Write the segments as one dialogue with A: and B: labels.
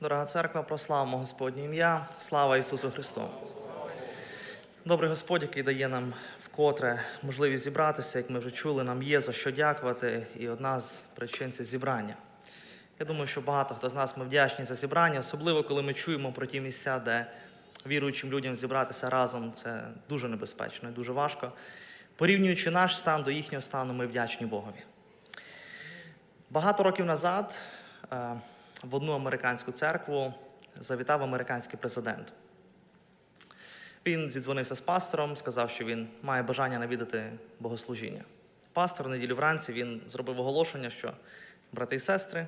A: Дорога церква, прославимо Господнє ім'я, слава Ісусу Христу. Добрий Господь, який дає нам вкотре можливість зібратися, як ми вже чули, нам є за що дякувати, і одна з причин це зібрання. Я думаю, що багато хто з нас ми вдячні за зібрання, особливо коли ми чуємо про ті місця, де віруючим людям зібратися разом, це дуже небезпечно і дуже важко. Порівнюючи наш стан до їхнього стану, ми вдячні Богові. Багато років назад е, в одну американську церкву завітав американський президент. Він зідзвонився з пастором, сказав, що він має бажання навідати богослужіння. Пастор в неділю вранці він зробив оголошення, що брати і сестри,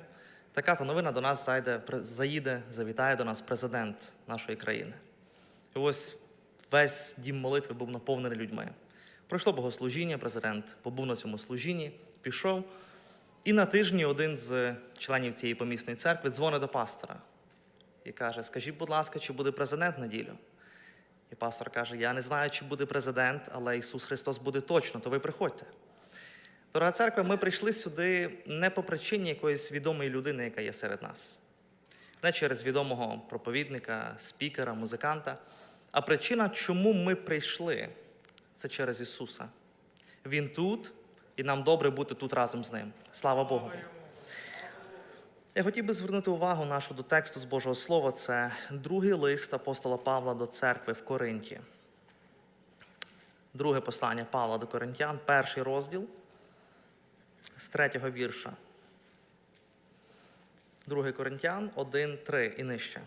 A: така то новина до нас зайде, заїде, завітає до нас президент нашої країни. І ось весь дім молитви був наповнений людьми. Пройшло богослужіння, президент побув на цьому служінні, пішов. І на тижні один з членів цієї помісної церкви дзвонить до пастора і каже: Скажіть, будь ласка, чи буде президент неділю? І пастор каже: Я не знаю, чи буде президент, але Ісус Христос буде точно, то ви приходьте. Дорога церква, ми прийшли сюди не по причині якоїсь відомої людини, яка є серед нас, не через відомого проповідника, спікера, музиканта. А причина, чому ми прийшли, це через Ісуса. Він тут, і нам добре бути тут разом з ним. Слава Богу. Я хотів би звернути увагу нашу до тексту з Божого Слова. Це другий лист апостола Павла до церкви в Коринті. Друге послання Павла до Коринтян, перший розділ з третього вірша. Другий Коринтян 1, 3 і нижче.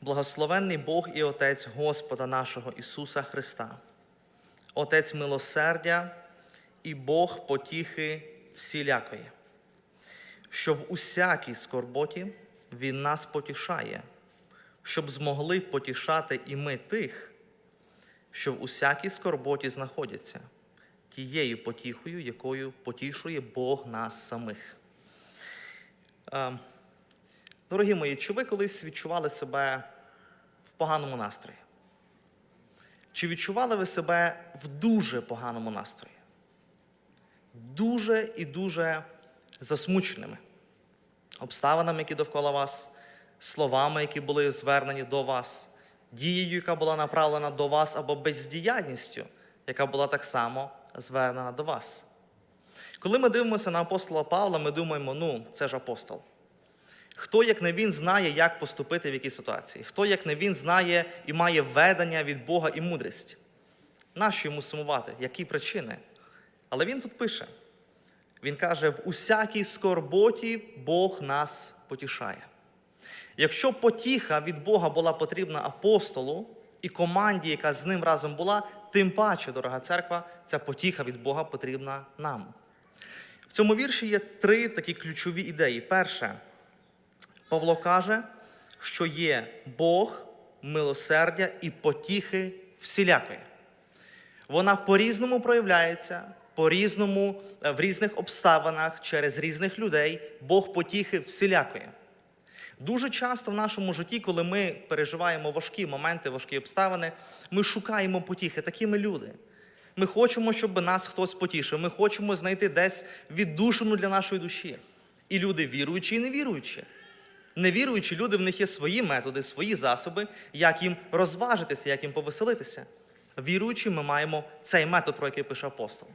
A: Благословенний Бог і Отець Господа нашого Ісуса Христа, Отець милосердя і Бог потіхи всілякої, що в усякій скорботі Він нас потішає, щоб змогли потішати і ми тих, що в усякій скорботі знаходяться, тією потіхою, якою потішує Бог нас самих. Е, Дорогі мої, чи ви колись відчували себе в поганому настрої? Чи відчували ви себе в дуже поганому настрої? Дуже і дуже засмученими обставинами, які довкола вас, словами, які були звернені до вас, дією, яка була направлена до вас, або бездіяльністю, яка була так само звернена до вас. Коли ми дивимося на апостола Павла, ми думаємо, ну, це ж апостол. Хто, як не він, знає, як поступити в якій ситуації? Хто, як не він, знає і має ведення від Бога і мудрість? Нащо йому сумувати? Які причини? Але він тут пише: він каже: в усякій скорботі Бог нас потішає. Якщо потіха від Бога була потрібна апостолу і команді, яка з ним разом була, тим паче, дорога церква, ця потіха від Бога потрібна нам. В цьому вірші є три такі ключові ідеї. Перше, Павло каже, що є Бог, милосердя і потіхи всілякої. Вона по-різному проявляється, по-різному, е, в різних обставинах, через різних людей. Бог потіхи всілякої. Дуже часто в нашому житті, коли ми переживаємо важкі моменти, важкі обставини, ми шукаємо потіхи, такі ми люди. Ми хочемо, щоб нас хтось потішив. Ми хочемо знайти десь віддушину для нашої душі. І люди віруючі і невіруючі. Невіруючі люди, в них є свої методи, свої засоби, як їм розважитися, як їм повеселитися. Віруючі, ми маємо цей метод, про який пише апостол.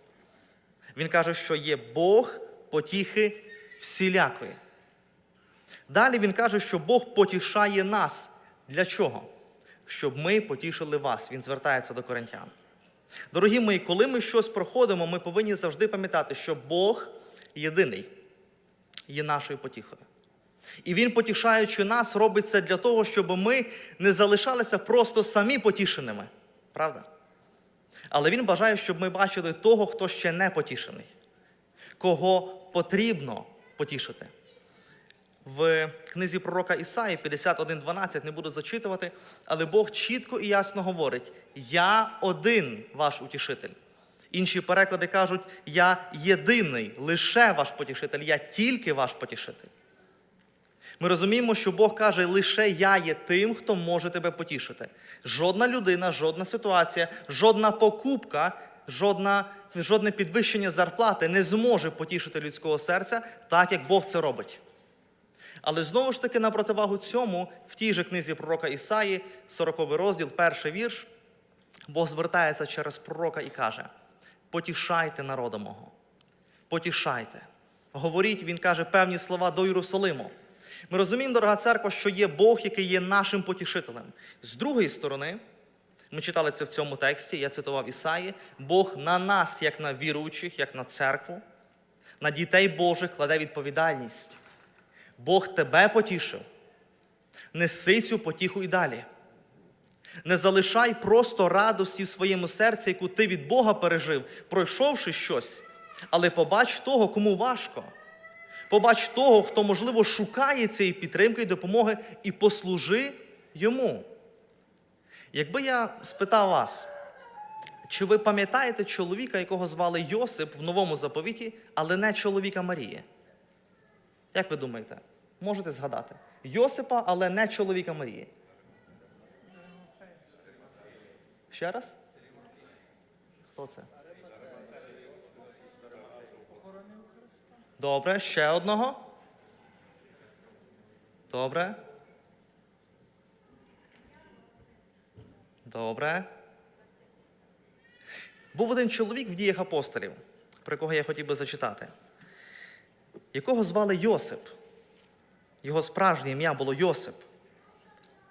A: Він каже, що є Бог потіхи всілякої. Далі він каже, що Бог потішає нас. Для чого? Щоб ми потішили вас. Він звертається до коринтян. Дорогі мої, коли ми щось проходимо, ми повинні завжди пам'ятати, що Бог єдиний є нашою потіхою. І Він, потішаючи нас, робить це для того, щоб ми не залишалися просто самі потішеними. Правда? Але Він бажає, щоб ми бачили того, хто ще не потішений, кого потрібно потішити. В книзі пророка Ісаї 51.12 не буду зачитувати, але Бог чітко і ясно говорить: Я один ваш утішитель. Інші переклади кажуть, я єдиний, лише ваш потішитель, я тільки ваш потішитель. Ми розуміємо, що Бог каже, лише я є тим, хто може тебе потішити. Жодна людина, жодна ситуація, жодна покупка, жодна, жодне підвищення зарплати не зможе потішити людського серця так, як Бог це робить. Але знову ж таки, на противагу цьому, в тій же книзі пророка Ісаї, 40 розділ, перший вірш, Бог звертається через пророка і каже: потішайте народа мого, потішайте. Говоріть, він каже певні слова до Єрусалиму. Ми розуміємо, дорога церква, що є Бог, який є нашим потішителем. З другої сторони, ми читали це в цьому тексті, я цитував Ісаї, Бог на нас, як на віруючих, як на церкву, на дітей Божих кладе відповідальність. Бог тебе потішив. Неси цю потіху і далі. Не залишай просто радості в своєму серці, яку ти від Бога пережив, пройшовши щось, але побач того, кому важко. Побач того, хто, можливо, шукає цієї підтримки і допомоги, і послужи йому. Якби я спитав вас, чи ви пам'ятаєте чоловіка, якого звали Йосип в новому заповіті, але не чоловіка Марії? Як ви думаєте? Можете згадати? Йосипа, але не чоловіка Марії. Ще раз? Хто це? Добре, ще одного. Добре. Добре. Був один чоловік в діях апостолів, про кого я хотів би зачитати, якого звали Йосип. Його справжнє ім'я було Йосип.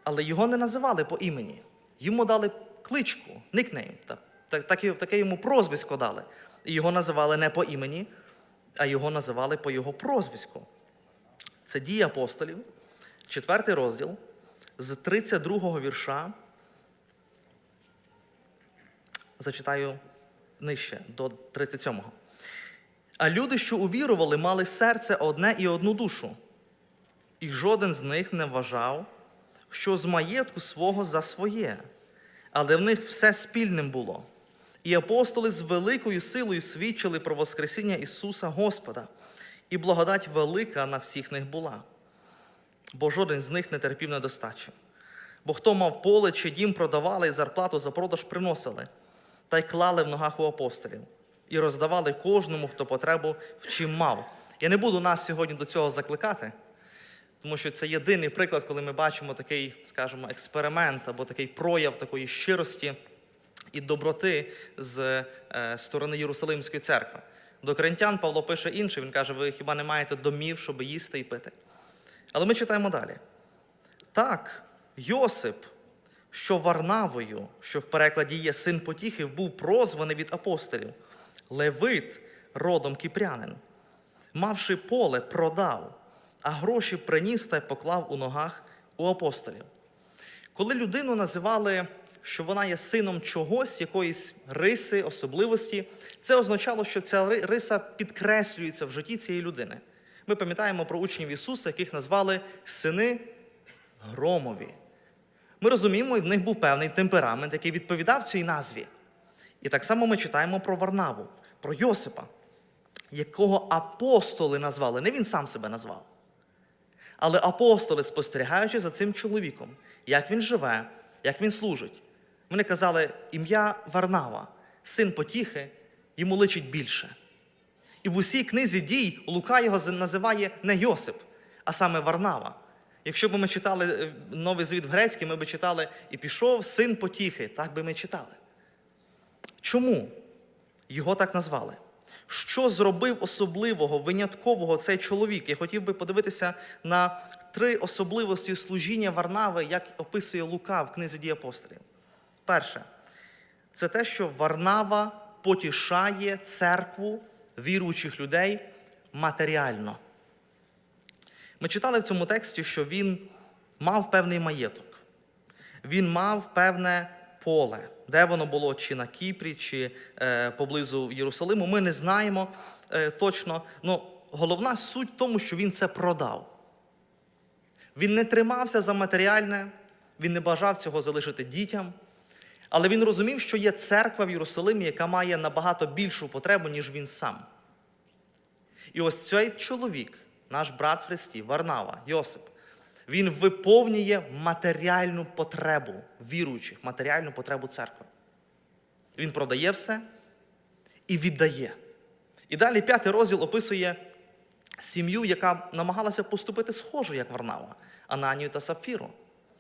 A: Але його не називали по імені. Йому дали кличку, никнейм. та- та- Таке, таке йому прозвисько дали. І його називали не по імені, а його називали по його прозвиську. Це дії апостолів, четвертий розділ, з 32 го вірша. Зачитаю нижче, до 37-го. А люди, що увірували, мали серце одне і одну душу, і жоден з них не вважав, що з маєтку свого за своє, але в них все спільним було. І апостоли з великою силою свідчили про Воскресіння Ісуса Господа, і благодать велика на всіх них була. Бо жоден з них не терпів недостачі. Бо хто мав поле чи дім продавали і зарплату за продаж приносили, та й клали в ногах у апостолів, і роздавали кожному, хто потребу в чим мав. Я не буду нас сьогодні до цього закликати, тому що це єдиний приклад, коли ми бачимо такий, скажімо, експеримент або такий прояв такої щирості і доброти з е, сторони Єрусалимської церкви. До коринтян Павло пише інше, він каже: ви хіба не маєте домів, щоб їсти і пити? Але ми читаємо далі. Так, Йосип, що Варнавою, що в перекладі є син Потіхів, був прозваний від апостолів, Левит, родом кіпрянин, мавши поле, продав, а гроші приніс та поклав у ногах у апостолів. Коли людину називали, що вона є сином чогось, якоїсь риси, особливості, це означало, що ця риса підкреслюється в житті цієї людини. Ми пам'ятаємо про учнів Ісуса, яких назвали сини громові. Ми розуміємо, і в них був певний темперамент, який відповідав цій назві. І так само ми читаємо про Варнаву, про Йосипа, якого апостоли назвали. Не він сам себе назвав. Але апостоли, спостерігаючи за цим чоловіком, як він живе, як він служить, вони казали, ім'я Варнава, син Потіхи, йому личить більше. І в усій книзі дій Лука його називає не Йосип, а саме Варнава. Якщо б ми читали е, Новий Завіт в грецький, ми б читали і пішов син Потіхи. Так би ми читали. Чому його так назвали? Що зробив особливого, виняткового цей чоловік? Я хотів би подивитися на три особливості служіння Варнави, як описує Лука в книзі дій апостолів. Перше, це те, що Варнава потішає церкву віруючих людей матеріально. Ми читали в цьому тексті, що він мав певний маєток, він мав певне поле, де воно було, чи на Кіпрі, чи е, поблизу Єрусалиму. Ми не знаємо е, точно. Ну, головна суть в тому, що він це продав. Він не тримався за матеріальне, він не бажав цього залишити дітям. Але він розумів, що є церква в Єрусалимі, яка має набагато більшу потребу, ніж він сам. І ось цей чоловік, наш брат в Христі, Варнава, Йосип, він виповнює матеріальну потребу віруючих, матеріальну потребу церкви. Він продає все і віддає. І далі п'ятий розділ описує сім'ю, яка намагалася поступити схоже, як Варнава, Ананію та Сапфіру.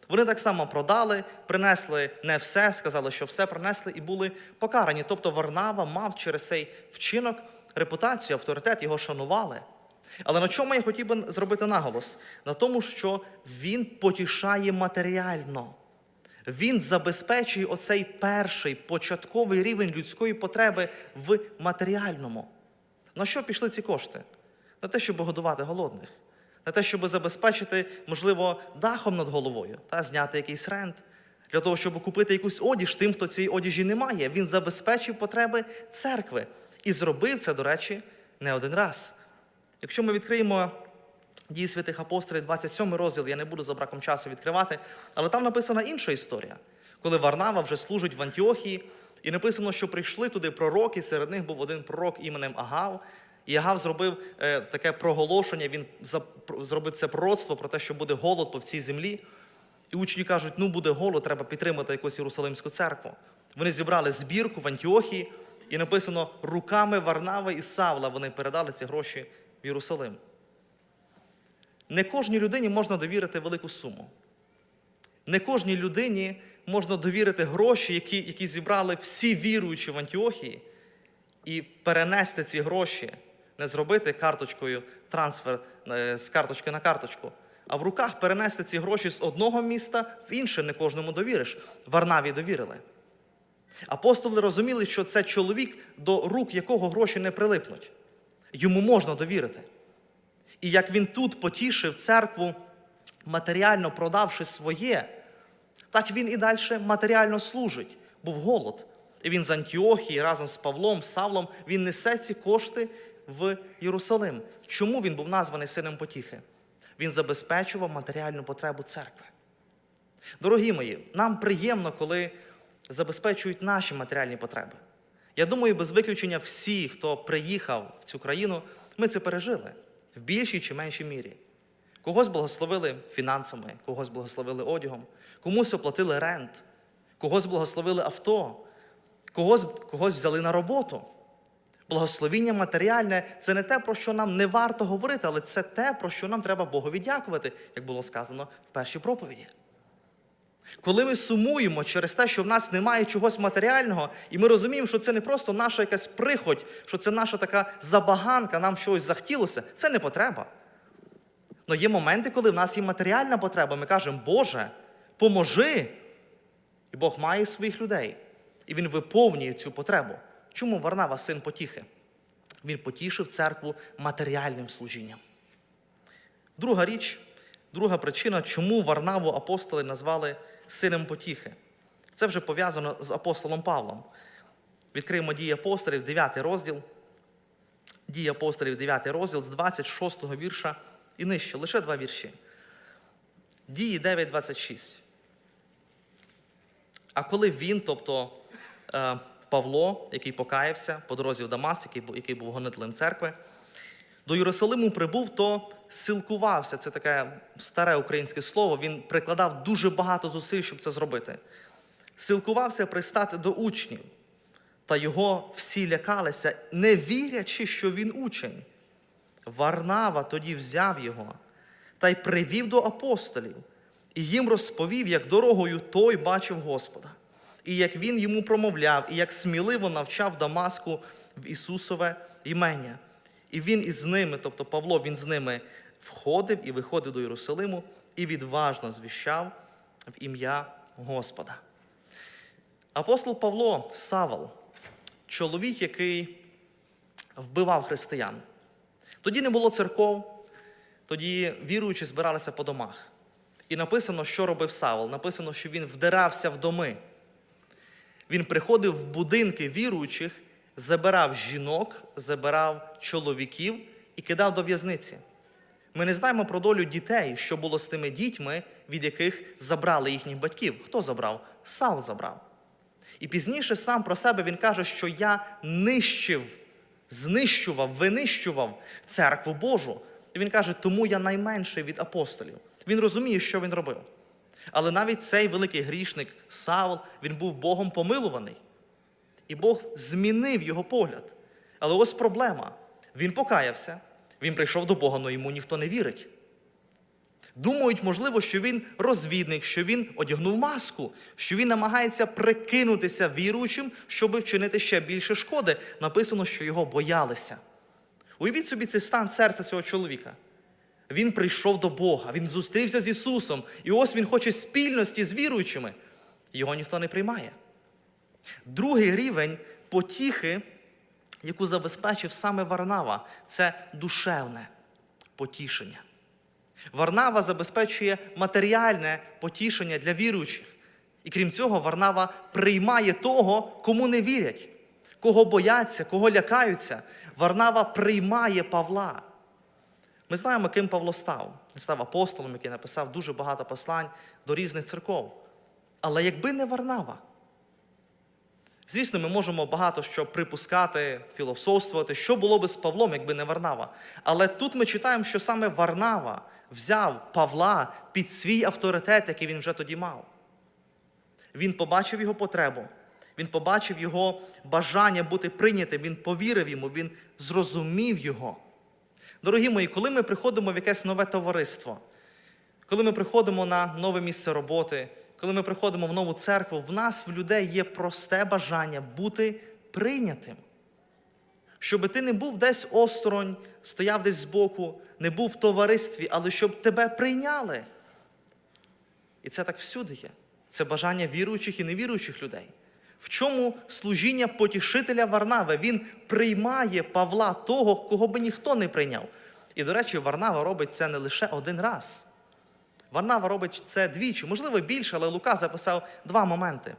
A: Вони так само продали, принесли не все, сказали, що все принесли і були покарані. Тобто Варнава мав через цей вчинок репутацію, авторитет, його шанували. Але на чому я хотів би зробити наголос? На тому, що він потішає матеріально. Він забезпечує оцей перший початковий рівень людської потреби в матеріальному. На що пішли ці кошти? На те, щоб годувати голодних, на те, щоб забезпечити, можливо, дахом над головою та зняти якийсь рент, для того, щоб купити якусь одіж тим, хто цієї одіжі не має. Він забезпечив потреби церкви і зробив це, до речі, не один раз. Якщо ми відкриємо дії святих апостолів, 27 розділ, я не буду за браком часу відкривати, але там написана інша історія, коли Варнава вже служить в Антіохії, і написано, що прийшли туди пророки, серед них був один пророк іменем Агав. І Агав зробив е, таке проголошення, він зробив це пророцтво про те, що буде голод по всій землі. І учні кажуть, ну буде голод, треба підтримати якусь Єрусалимську церкву. Вони зібрали збірку в Антіохії, і написано, руками Варнави і Савла вони передали ці гроші в Єрусалим. Не кожній людині можна довірити велику суму. Не кожній людині можна довірити гроші, які, які зібрали всі віруючі в Антіохії, і перенести ці гроші, не зробити карточкою трансфер е, з карточки на карточку, а в руках перенести ці гроші з одного міста в інше не кожному довіриш. Варнаві довірили. Апостоли розуміли, що це чоловік, до рук якого гроші не прилипнуть. Йому можна довірити. І як він тут потішив церкву, матеріально продавши своє, так він і далі матеріально служить. Був голод. І він з Антіохії разом з Павлом, Савлом, він несе ці кошти в Єрусалим. Чому він був названий сином потіхи? Він забезпечував матеріальну потребу церкви. Дорогі мої, нам приємно, коли забезпечують наші матеріальні потреби. Я думаю, без виключення всі, хто приїхав в цю країну, ми це пережили в більшій чи меншій мірі. Когось благословили фінансами, когось благословили одягом, комусь оплатили рент, когось благословили авто, когось, когось взяли на роботу. Благословіння матеріальне це не те, про що нам не варто говорити, але це те, про що нам треба Богові дякувати, як було сказано в першій проповіді. Коли ми сумуємо через те, що в нас немає чогось матеріального, і ми розуміємо, що це не просто наша якась прихоть, що це наша така забаганка, нам щось захотілося, це не потреба. Але є моменти, коли в нас є матеріальна потреба. Ми кажемо, Боже, поможи. І Бог має своїх людей. І Він виповнює цю потребу. Чому Варнава син потіхи? Він потішив церкву матеріальним служінням. Друга річ, друга причина, чому Варнаву апостоли назвали сином потіхи. Це вже пов'язано з апостолом Павлом. Відкриємо дії апостолів, 9 розділ. Дії апостолів, 9 розділ з 26 вірша і нижче, лише два вірші. Дії 9.26. А коли він, тобто е, Павло, який покаявся по дорозі в Дамас, який, який був гонителем церкви, до Єрусалиму прибув, то силкувався. Це таке старе українське слово. Він прикладав дуже багато зусиль, щоб це зробити. Силкувався пристати до учнів, та його всі лякалися, не вірячи, що він учень. Варнава тоді взяв його та й привів до апостолів, і їм розповів, як дорогою той бачив Господа, і як він йому промовляв, і як сміливо навчав Дамаску в Ісусове імення. І він із ними, тобто Павло, він з ними входив і виходив до Єрусалиму і відважно звіщав в ім'я Господа. Апостол Павло Савол, чоловік, який вбивав християн. Тоді не було церков, тоді віруючі збиралися по домах. І написано, що робив Савол. Написано, що він вдирався в доми. Він приходив в будинки віруючих, забирав жінок, забирав чоловіків і кидав до в'язниці. Ми не знаємо про долю дітей, що було з тими дітьми, від яких забрали їхніх батьків. Хто забрав? Савл забрав. І пізніше сам про себе він каже, що я нищив, знищував, винищував церкву Божу. І він каже, тому я найменший від апостолів. Він розуміє, що він робив. Але навіть цей великий грішник Савл, він був Богом помилуваний. І Бог змінив його погляд. Але ось проблема. Він покаявся, Він прийшов до Бога, але йому ніхто не вірить. Думають, можливо, що він розвідник, що він одягнув маску, що він намагається прикинутися віруючим, щоб вчинити ще більше шкоди. Написано, що його боялися. Уявіть собі цей стан серця цього чоловіка. Він прийшов до Бога, він зустрівся з Ісусом, і ось він хоче спільності з віруючими. Його ніхто не приймає. Другий рівень потіхи, яку забезпечив саме Варнава, це душевне потішення. Варнава забезпечує матеріальне потішення для віруючих. І крім цього, Варнава приймає того, кому не вірять, кого бояться, кого лякаються. Варнава приймає Павла. Ми знаємо, ким Павло став. Він став апостолом, який написав дуже багато послань до різних церков. Але якби не Варнава, звісно, ми можемо багато що припускати, філософствувати, що було би з Павлом, якби не Варнава. Але тут ми читаємо, що саме Варнава взяв Павла під свій авторитет, який він вже тоді мав. Він побачив його потребу, він побачив його бажання бути прийнятим, він повірив йому, він зрозумів його. Дорогі мої, коли ми приходимо в якесь нове товариство, коли ми приходимо на нове місце роботи, коли ми приходимо в нову церкву, в нас, в людей, є просте бажання бути прийнятим. Щоб ти не був десь осторонь, стояв десь збоку, не був в товаристві, але щоб тебе прийняли. І це так всюди є. Це бажання віруючих і невіруючих людей. В чому служіння потішителя Варнави? Він приймає Павла того, кого би ніхто не прийняв. І, до речі, Варнава робить це не лише один раз. Варнава робить це двічі, можливо, більше, але Лука записав два моменти.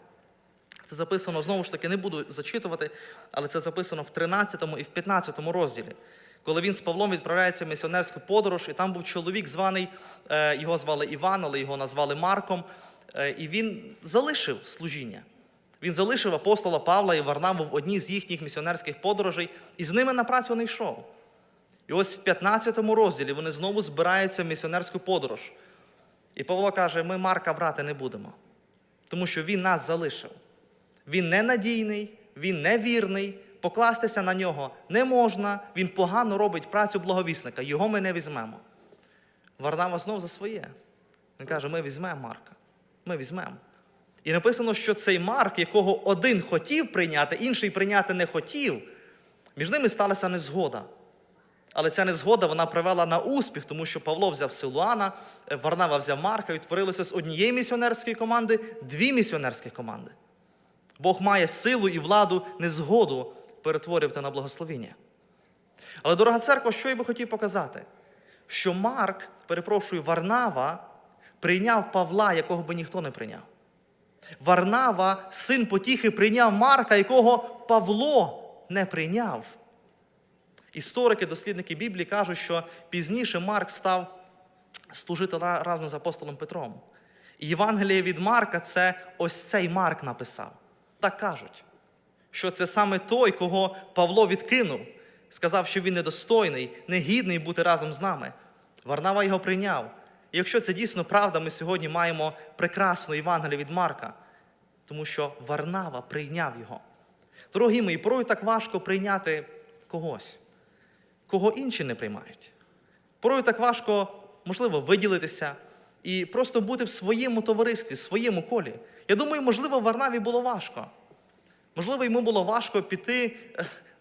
A: Це записано, знову ж таки, не буду зачитувати, але це записано в 13 і в 15 розділі. Коли він з Павлом відправляється в місіонерську подорож, і там був чоловік, званий, е, його звали Іван, але його назвали Марком, е, і він залишив служіння. Він залишив апостола Павла і Варнаву в одній з їхніх місіонерських подорожей і з ними на працю не йшов. І ось в 15 розділі вони знову збираються в місіонерську подорож. І Павло каже: ми Марка брати не будемо, тому що він нас залишив. Він ненадійний, він невірний, покластися на нього не можна, він погано робить працю благовісника, його ми не візьмемо. Варнава знов за своє. Він каже: ми візьмемо Марка. Ми візьмемо. І написано, що цей Марк, якого один хотів прийняти, інший прийняти не хотів, між ними сталася незгода. Але ця незгода вона привела на успіх, тому що Павло взяв Силуана, Варнава взяв Марка, і утворилося з однієї місіонерської команди дві місіонерські команди. Бог має силу і владу незгоду перетворювати на благословіння. Але, дорога церква, що я би хотів показати? Що Марк, перепрошую, Варнава прийняв Павла, якого би ніхто не прийняв. Варнава, син потіхи, прийняв Марка, якого Павло не прийняв. Історики, дослідники Біблії кажуть, що пізніше Марк став служити разом з апостолом Петром. І Євангеліє від Марка це ось цей Марк написав. Так кажуть, що це саме той, кого Павло відкинув, сказав, що він недостойний, негідний бути разом з нами. Варнава його прийняв. І якщо це дійсно правда, ми сьогодні маємо прекрасну Євангелію від Марка, тому що Варнава прийняв його. Дорогі мої, порою так важко прийняти когось, кого інші не приймають. Порою так важко, можливо, виділитися і просто бути в своєму товаристві, в своєму колі. Я думаю, можливо, Варнаві було важко. Можливо, йому було важко піти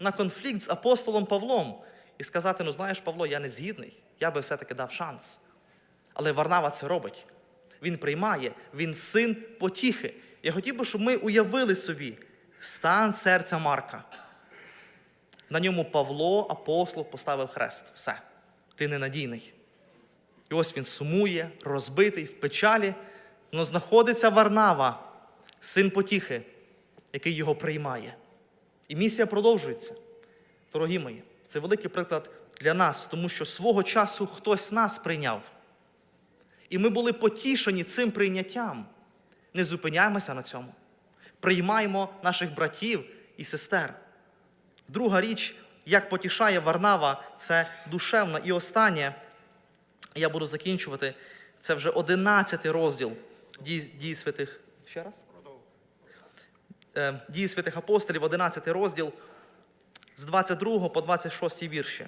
A: на конфлікт з апостолом Павлом і сказати: ну знаєш, Павло, я не згідний, я би все-таки дав шанс. Але Варнава це робить. Він приймає, він син потіхи. Я хотів би, щоб ми уявили собі стан серця Марка. На ньому Павло, апостол, поставив хрест. Все. Ти ненадійний. І ось він сумує, розбитий, в печалі, але знаходиться Варнава, син потіхи, який його приймає. І місія продовжується. Дорогі мої, це великий приклад для нас, тому що свого часу хтось нас прийняв. І ми були потішені цим прийняттям. Не зупиняємося на цьому. Приймаємо наших братів і сестер. Друга річ, як потішає Варнава, це душевна. І останнє, я буду закінчувати, це вже 11 розділ дій святих. Ще раз? Е, Дії святих апостолів, 11 розділ з 22 по 26 вірші.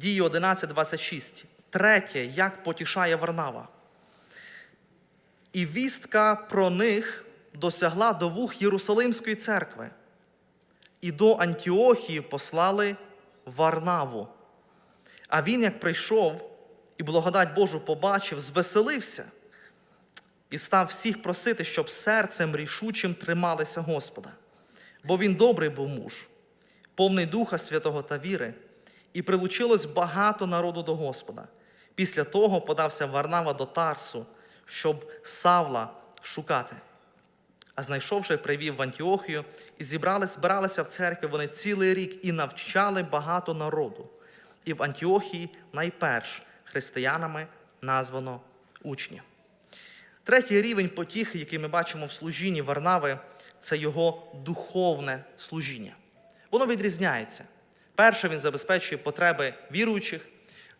A: Дії 11.26. Третє, як потішає Варнава. І вістка про них досягла до вух Єрусалимської церкви. І до Антіохії послали Варнаву. А він, як прийшов і благодать Божу побачив, звеселився і став всіх просити, щоб серцем рішучим трималися Господа. Бо він добрий був муж, повний Духа Святого та віри, і прилучилось багато народу до Господа. Після того подався Варнава до Тарсу, щоб Савла шукати. А знайшовши, привів в Антіохію, і зібрали, збиралися в церкві вони цілий рік і навчали багато народу. І в Антіохії найперш християнами названо учні. Третій рівень потіхи, який ми бачимо в служінні Варнави, це його духовне служіння. Воно відрізняється. Перше, він забезпечує потреби віруючих.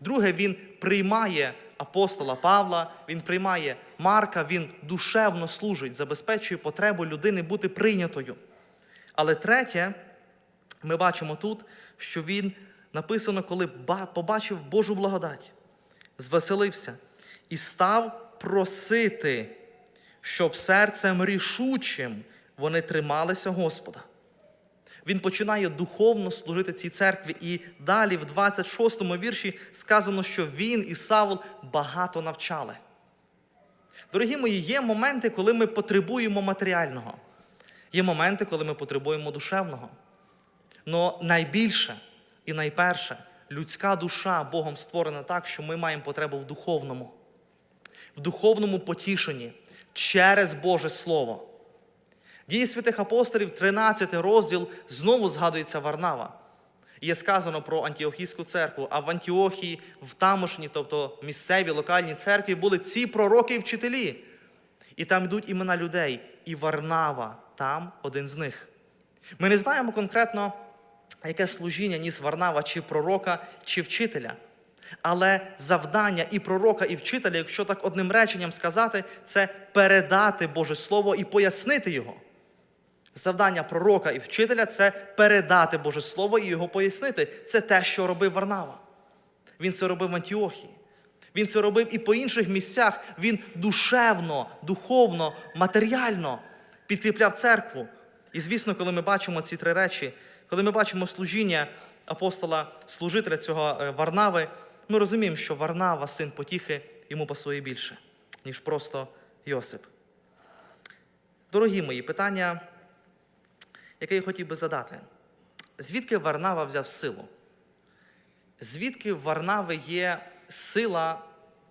A: Друге, він приймає апостола Павла, він приймає Марка, він душевно служить, забезпечує потребу людини бути прийнятою. Але третє, ми бачимо тут, що він написано, коли побачив Божу благодать, звеселився і став просити, щоб серцем рішучим вони трималися Господа. Він починає духовно служити цій церкві, і далі, в 26 вірші, сказано, що він і Савл багато навчали. Дорогі мої, є моменти, коли ми потребуємо матеріального, є моменти, коли ми потребуємо душевного. Но найбільше і найперше, людська душа Богом створена так, що ми маємо потребу в духовному, в духовному потішенні через Боже Слово. Дії святих апостолів, 13 розділ, знову згадується Варнава. Є сказано про Антіохійську церкву, а в Антіохії, в тамошній, тобто місцевій локальній церкві, були ці пророки і вчителі. І там йдуть імена людей. І Варнава там один з них. Ми не знаємо конкретно, яке служіння ніс Варнава, чи пророка, чи вчителя. Але завдання і пророка, і вчителя, якщо так одним реченням сказати, це передати Боже Слово і пояснити його. Завдання пророка і вчителя це передати Боже Слово і його пояснити. Це те, що робив Варнава. Він це робив в Антіохії. Він це робив і по інших місцях. Він душевно, духовно, матеріально підкріпляв церкву. І звісно, коли ми бачимо ці три речі, коли ми бачимо служіння апостола, служителя цього е, Варнави, ми розуміємо, що Варнава, син потіхи, йому пасує більше, ніж просто Йосип. Дорогі мої, питання, яке я хотів би задати. Звідки Варнава взяв силу? Звідки в Варнави є сила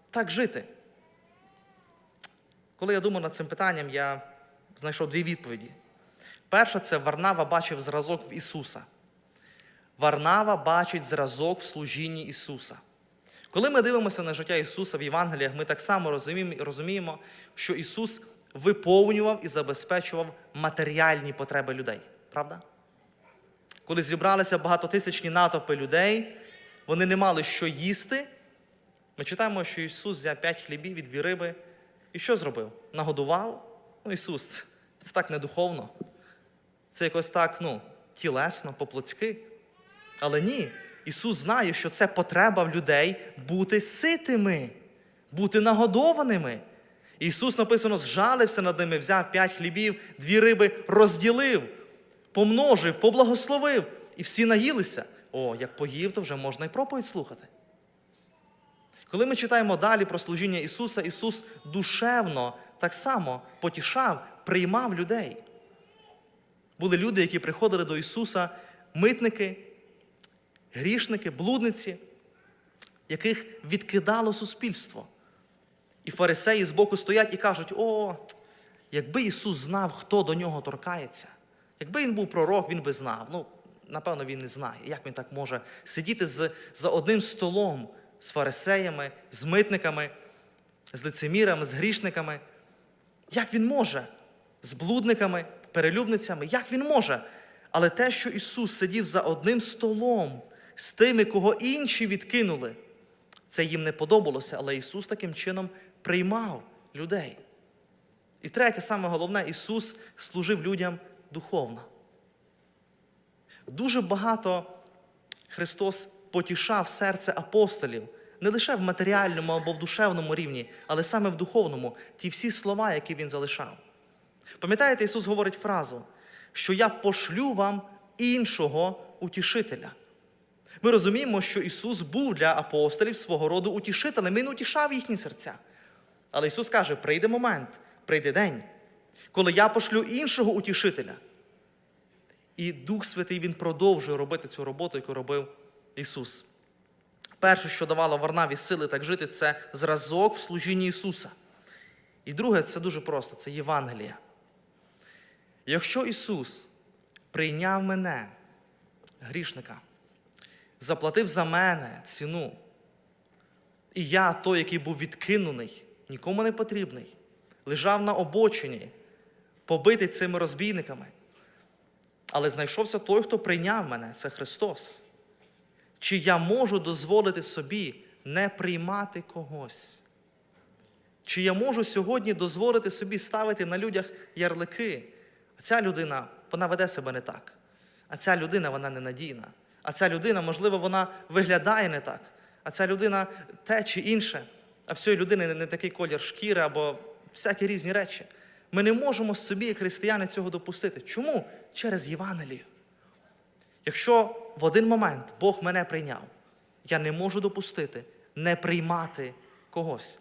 A: так жити? Коли я думав над цим питанням, я знайшов дві відповіді. Перша це Варнава бачив зразок в Ісуса. Варнава бачить зразок в служінні Ісуса. Коли ми дивимося на життя Ісуса в Євангеліях, ми так само розуміємо, що Ісус виповнював і забезпечував матеріальні потреби людей. Правда? Коли зібралися багатотисячні натовпи людей, вони не мали що їсти. Ми читаємо, що Ісус взяв п'ять хлібів і дві риби. І що зробив? Нагодував? Ну, Ісус, це так не духовно. Це якось так, ну, тілесно, по-плотськи. Але ні, Ісус знає, що це потреба в людей бути ситими, бути нагодованими. Ісус написано, зжалився над ними, взяв п'ять хлібів, дві риби розділив, помножив, поблагословив, і всі наїлися. О, як поїв, то вже можна і проповідь слухати. Коли ми читаємо далі про служіння Ісуса, Ісус душевно так само потішав, приймав людей. Були люди, які приходили до Ісуса, митники, грішники, блудниці, яких відкидало суспільство. І фарисеї збоку стоять і кажуть: о, якби Ісус знав, хто до нього торкається, якби він був пророк, він би знав. Ну, напевно, він не знає, як він так може сидіти з, за одним столом з фарисеями, з митниками, з лицемірами, з грішниками. Як він може? З блудниками, перелюбницями, як він може? Але те, що Ісус сидів за одним столом з тими, кого інші відкинули, це їм не подобалося, але Ісус таким чином приймав людей. І третє, саме головне, Ісус служив людям духовно. Дуже багато Христос потішав серце апостолів не лише в матеріальному або в душевному рівні, але саме в духовному, ті всі слова, які він залишав. Пам'ятаєте, Ісус говорить фразу, що я пошлю вам іншого утішителя. Ми розуміємо, що Ісус був для апостолів свого роду утішителем, Він утішав їхні серця. Але Ісус каже: прийде момент, прийде день, коли я пошлю іншого утішителя. І Дух Святий Він продовжує робити цю роботу, яку робив Ісус. Перше, що давало Варнаві сили так жити, це зразок в служінні Ісуса. І друге, це дуже просто це Євангелія. Якщо Ісус прийняв мене, грішника, заплатив за мене ціну, і я, той, який був відкинений, нікому не потрібний, лежав на обочині, побитий цими розбійниками. Але знайшовся той, хто прийняв мене, це Христос. Чи я можу дозволити собі не приймати когось? Чи я можу сьогодні дозволити собі ставити на людях ярлики? А ця людина, вона веде себе не так. А ця людина, вона ненадійна. А ця людина, можливо, вона виглядає не так. А ця людина те чи інше. А в цієї людини не такий колір шкіри або всякі різні речі. Ми не можемо собі, як християни, цього допустити. Чому? Через Євангелію. Якщо в один момент Бог мене прийняв, я не можу допустити не приймати когось.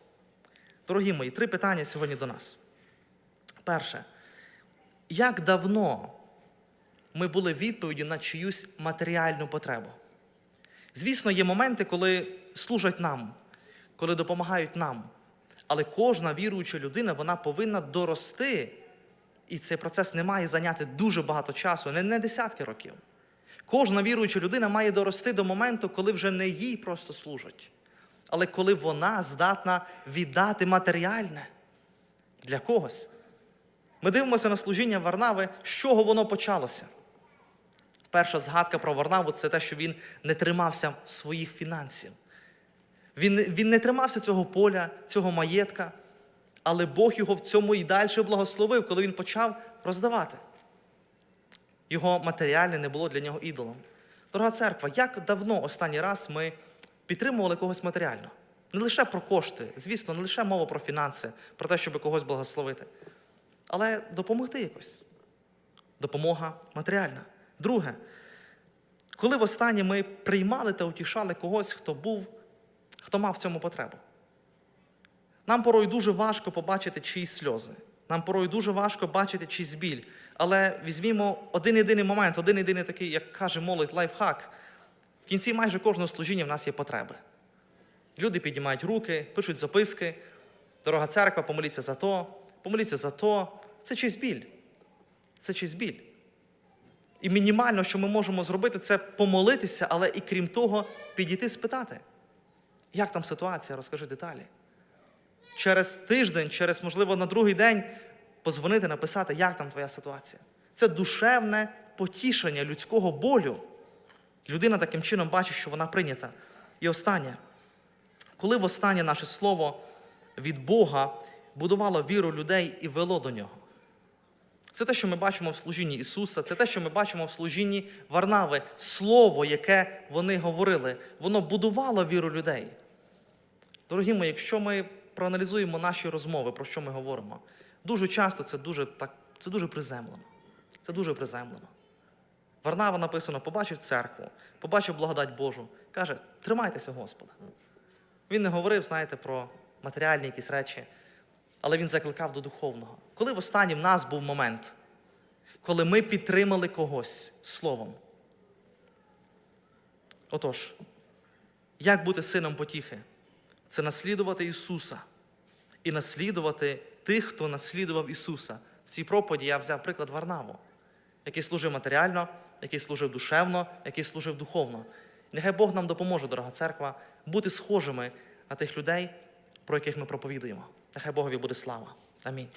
A: Дорогі мої, три питання сьогодні до нас. Перше, як давно ми були відповіддю на чиюсь матеріальну потребу? Звісно, є моменти, коли служать нам, коли допомагають нам. Але кожна віруюча людина вона повинна дорости, і цей процес не має зайняти дуже багато часу, не, не десятки років. Кожна віруюча людина має дорости до моменту, коли вже не їй просто служать, але коли вона здатна віддати матеріальне для когось. Ми дивимося на служіння Варнави, з чого воно почалося. Перша згадка про Варнаву це те, що він не тримався своїх фінансів. Він, він не тримався цього поля, цього маєтка, але Бог його в цьому і далі благословив, коли він почав роздавати. Його матеріальне не було для нього ідолом. Дорога церква, як давно останній раз ми підтримували когось матеріально? Не лише про кошти, звісно, не лише мова про фінанси, про те, щоб когось благословити, але допомогти якось. Допомога матеріальна. Друге, коли востаннє ми приймали та утішали когось, хто був, хто мав в цьому потребу. Нам порой дуже важко побачити чиїсь сльози. Нам порой дуже важко бачити чийсь біль. Але візьмімо один єдиний момент, один єдиний такий, як каже молодь, лайфхак. В кінці майже кожного служіння в нас є потреби. Люди піднімають руки, пишуть записки. Дорога церква, помоліться за то, помоліться за то. Це чийсь біль. Це чийсь біль. І мінімально, що ми можемо зробити, це помолитися, але і крім того, підійти спитати, як там ситуація, розкажи деталі. Через тиждень, через, можливо, на другий день позвонити, написати, як там твоя ситуація. Це душевне потішення людського болю. Людина таким чином бачить, що вона прийнята. І останнє, коли востаннє наше слово від Бога будувало віру людей і вело до нього. Це те, що ми бачимо в служінні Ісуса, це те, що ми бачимо в служінні Варнави. Слово, яке вони говорили, воно будувало віру людей. Дорогі мої, якщо ми проаналізуємо наші розмови, про що ми говоримо, дуже часто це дуже, так, це дуже приземлено. Це дуже приземлено. Варнава написано, побачив церкву, побачив благодать Божу. Каже, тримайтеся Господа. Він не говорив, знаєте, про матеріальні якісь речі, але він закликав до духовного. Коли в останній в нас був момент, коли ми підтримали когось словом. Отож, як бути сином потіхи? Це наслідувати Ісуса і наслідувати тих, хто наслідував Ісуса. В цій проповіді я взяв приклад Варнаву, який служив матеріально, який служив душевно, який служив духовно. Нехай Бог нам допоможе, дорога церква, бути схожими на тих людей, про яких ми проповідуємо. Нехай Богові буде слава. Амінь.